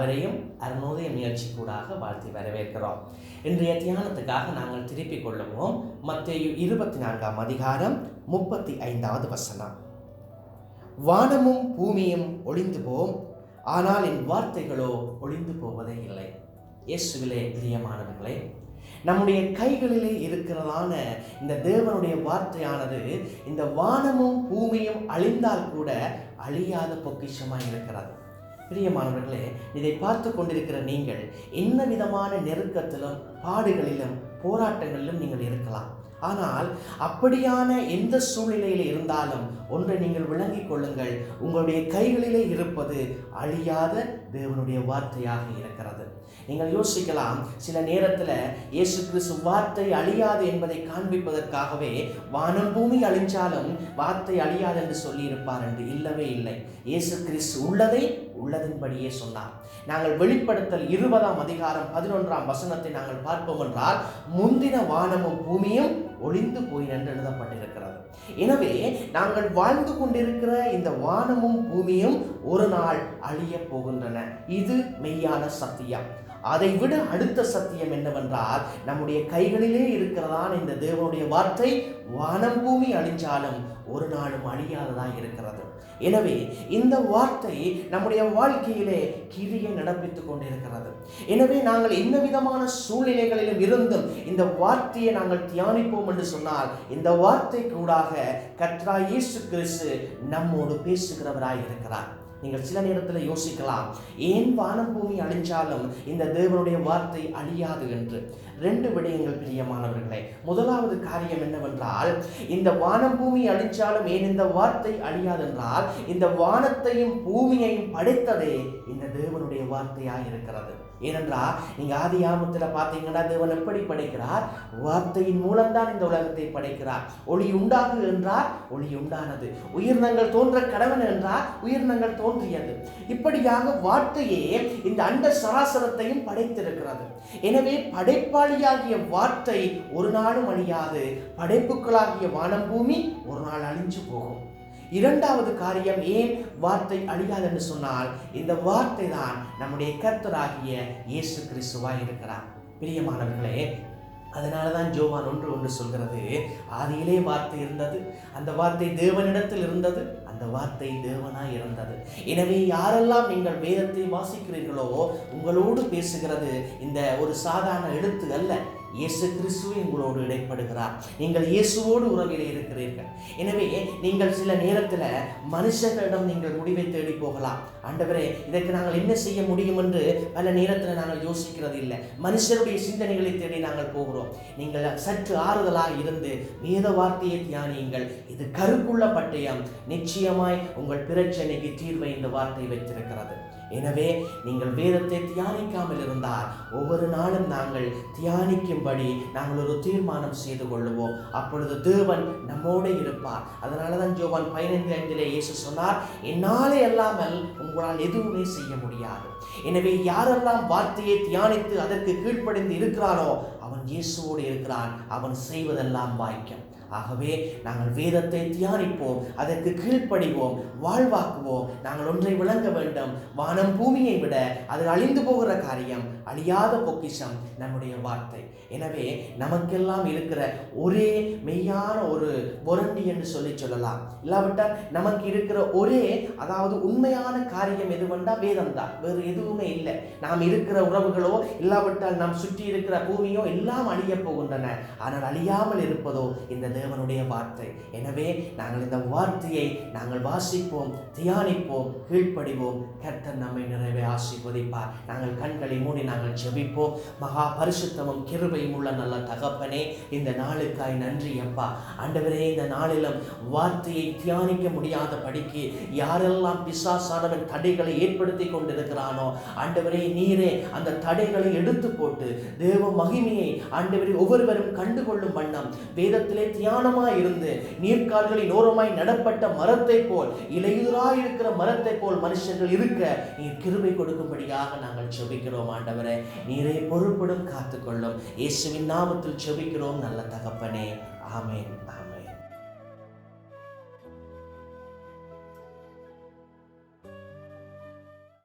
அவரையும் அருணோதய முயற்சிக்கூடாக வாழ்த்தி வரவேற்கிறோம். இன்றைய தியானத்துக்காக நாங்கள் திருப்பிக் கொள்ளுவோம். மத்திய இருபத்தி நான்காம் அதிகாரம் முப்பத்தி ஐந்தாவது வசனம். வானமும் பூமியும் ஒளிந்து போம் ஆனால் என் வார்த்தைகளோ ஒளிந்து போவதே இல்லை. இயேசுவிலே பிரியமானவர்களே நம்முடைய கைகளிலே இருக்கிறதான இந்த தேவனுடைய வார்த்தையானது இந்த வானமும் பூமியும் அழிந்தால் கூட அழியாத பொக்கிஷமாக இருக்கிறது. பிரியமானவர்களே இதை பார்த்து கொண்டிருக்கிற நீங்கள் என்ன விதமான நெருக்கத்திலும் பாடுகளிலும் போராட்டங்களிலும் நீங்கள் இருக்கலாம். ஆனால் அப்படியான எந்த சூழ்நிலையில் இருந்தாலும் ஒன்றை நீங்கள் விளங்கிக் கொள்ளுங்கள். உங்களுடைய கைகளிலே இருப்பது அழியாத தேவனுடைய வார்த்தையாக இருக்கிறது. நீங்கள் யோசிக்கலாம் சில நேரத்தில் இயேசு கிறிஸ்து வார்த்தை அழியாது என்பதை காண்பிப்பதற்காகவே வானம் பூமி அழிஞ்சாலும் வார்த்தை அழியாது என்று சொல்லியிருப்பார் என்று இல்லவே இல்லை. இயேசு கிறிஸ்து உள்ளதை உள்ளதின்படியே சொன்னார். நாங்கள் வெளிப்படுத்தல் இருபதாம் அதிகாரம் பதினொன்றாம் வசனத்தை நாங்கள் பார்ப்போம் என்றால் முந்தின வானமும் பூமியும் ஒளிந்து போய் என்று எழுதப்பட்டிருக்கிறது. எனவே நாங்கள் வாழ்ந்து கொண்டிருக்கிற இந்த வானமும் பூமியும் ஒரு நாள் அழிய போகின்றன. இது மெய்யான சத்தியம். அதை விட அடுத்த சத்தியம் என்னவென்றால் நம்முடைய கைகளிலே இருக்கிறதான் இந்த தேவனுடைய வார்த்தை வானம் பூமி அழிஞ்சாலும் ஒரு நாளும் அழியாததாக இருக்கிறது. எனவே இந்த வார்த்தை நம்முடைய வாழ்க்கையிலே கிரியை நடப்பித்துக் கொண்டிருக்கிறது. எனவே நாங்கள் என்ன விதமான சூழ்நிலைகளிலும் இருந்தும் இந்த வார்த்தையை நாங்கள் தியானிப்போம் என்று சொன்னால் இந்த வார்த்தை கூடாக கத்ரா இயேசு கிறிஸ்து நம்மோடு பேசுகிறவராய் இருக்கிறார். நீங்கள் சில நேரத்தில் யோசிக்கலாம். ஏன் வானம் பூமி அழிஞ்சாலும் இந்த தேவனுடைய வார்த்தை அழியாது என்று? ரெண்டு விடயங்கள் பிரியமானவர்களே. முதலாவது காரியம் என்னவென்றால் இந்த வானம் பூமி அழிஞ்சாலும் ஏன் இந்த வார்த்தை அழியாது என்றால் இந்த வானத்தையும் பூமியையும் படைத்ததே இந்த தேவனுடைய வார்த்தையாக இருக்கிறது ஏனென்றால் நீங்கள் ஆதி ஆமத்தில் பார்த்தீங்கன்னா தேவன் எப்படி படைக்கிறார்? வார்த்தையின் மூலம்தான் இந்த உலகத்தை படைக்கிறார். ஒளி உண்டாகு என்றார் ஒளி உண்டானது. உயிரினங்கள் தோன்ற கடவன் என்றார் உயிரினங்கள் தோன்றியது. இப்படியாக வார்த்தையே இந்த அண்ட சராசரத்தையும் படைத்திருக்கிறது. எனவே படைப்பாளியாகிய வார்த்தை ஒரு நாளும் அழியாது. படைப்புகளாகிய வானம் பூமி ஒரு நாள் அழிஞ்சு போகும். இரண்டாவது காரியம் ஏன் வார்த்தை அழியாது என்று சொன்னால் இந்த வார்த்தை தான் நம்முடைய கர்த்தராகிய இயேசு கிறிஸ்துவாய் இருக்கிறார். பிரியமானவர்களே அதனால தான் ஜோவான் ஒன்று ஒன்று சொல்கிறது ஆதியிலே வார்த்தை இருந்தது அந்த வார்த்தை தேவனிடத்தில் இருந்தது அந்த வார்த்தை தேவனாய் இருந்தது. எனவே யாரெல்லாம் நீங்கள் வேதத்தை வாசிக்கிறீர்களோ உங்களோடு பேசுகிறது இந்த ஒரு சாதாரண எழுத்து அல்ல. இயேசு கிறிஸ்துவை உங்களோடு இடைப்படுகிறார். நீங்கள் இயேசுவோடு உறவிலே இருக்கிறீர்கள். எனவே நீங்கள் சில நேரத்தில் மனுஷர்களிடம் நீங்கள் முடிவை தேடி போகலாம். ஆண்டவரே இதற்கு நாங்கள் என்ன செய்ய முடியும் என்று பல நேரத்தில் நாங்கள் யோசிக்கிறது இல்லை. மனுஷருடைய சிந்தனைகளை தேடி நாங்கள் போகிறோம். நீங்கள் சற்று ஆறுதலாக இருந்து வேத வார்த்தையை தியானியுங்கள். இது கருப்புள்ள பட்டயம். நிச்சயமாய் உங்கள் பிரச்சனைக்கு தீர்வை இந்த வார்த்தை வைத்திருக்கிறது. எனவே நீங்கள் வேதத்தை தியானிக்காமல் இருந்தால் ஒவ்வொரு நாளும் நாங்கள் தியானிக்கும் செய்யும்படி நாங்கள் ஒரு தீர்மானம் செய்து கொள்ளுவோம். அப்பொழுது தேவன் நம்மோடு இருப்பார். அதனால தான் ஜோவான் பதினைந்து ஐந்திலே இயேசு சொன்னார் என்னாலே அல்லாமல் உங்களால் எதுவுமே செய்ய முடியாது. எனவே யாரெல்லாம் வார்த்தையை தியானித்து அதற்கு கீழ்ப்படைந்து இருக்கிறானோ அவன் இயேசுவோடு இருக்கிறான். அவன் செய்வதெல்லாம் வாய்க்கும். ஆகவே நாங்கள் வேதத்தை தியானிப்போம் அதற்கு கீழ்ப்படிவோம் வாழ்வாக்குவோம். நாங்கள் ஒன்றை விளங்க வேண்டும். வானம் பூமியை விட அது அழிந்து போகிற காரியம் அழியாத பொக்கிஷம் நம்முடைய வார்த்தை. எனவே நமக்கெல்லாம் இருக்கிற ஒரே மெய்யான ஒரு பொரண்டி என்று சொல்லி சொல்லலாம். இல்லாவிட்டால் நமக்கு இருக்கிற ஒரே அதாவது உண்மையான காரியம் எதுவென்றா வேதம் தான் வேறு எதுவுமே இல்லை. நாம் இருக்கிற உறவுகளோ இல்லாவிட்டால் நாம் சுற்றி இருக்கிற பூமியோ எல்லாம் அழிய போகின்றன. ஆனால் அழியாமல் இருப்பதோ இந்த தேவனுடைய வார்த்தை. எனவே நாங்கள் இந்த வார்த்தையை நாங்கள் வாசிப்போம் தியானிப்போம் கீழ்ப்படிவோம். கர்த்தர் நம்மை நிறைவே ஆசிர்வதிப்பார். நாங்கள் கண்களை மூடி நாங்கள் ஜெபிப்போம். மகா பரிசுத்தமும் கிருபையும் உள்ள நல்ல தகப்பனே இந்த நாளுக்காய் நன்றி அப்பா. ஆண்டவரே இந்த நாளிலும் வார்த்தையை தியானிக்க முடியாத படிக்கு யாரெல்லாம் பிசாசானவன் தடைகளை ஏற்படுத்தி கொண்டிருக்கிறானோ ஆண்டவரே நீரே அந்த தடைகளை எடுத்து போட்டு தேவ மகிமையை ஆண்டவரே ஒவ்வொருவரும் கண்டுகொள்ளும் வண்ணம் வேதத்திலே தியானமாய் இருந்து நீர்க்கால்களின் ஓரமாய் நடப்பட்ட மரத்தை போல் இலையுதிராய் இருக்கிற மரத்தை போல் மனுஷர்கள் இருக்க நீர் கிருபை கொடுக்கும்படியாக நாங்கள் செபிக்கிறோம் ஆண்டவரே. நீரை பொறுப்படும் காத்துக்கொள்ளும். இயேசுவின் நாமத்தில் செபிக்கிறோம் நல்ல தகப்பனே. ஆமேன் ஆமேன்.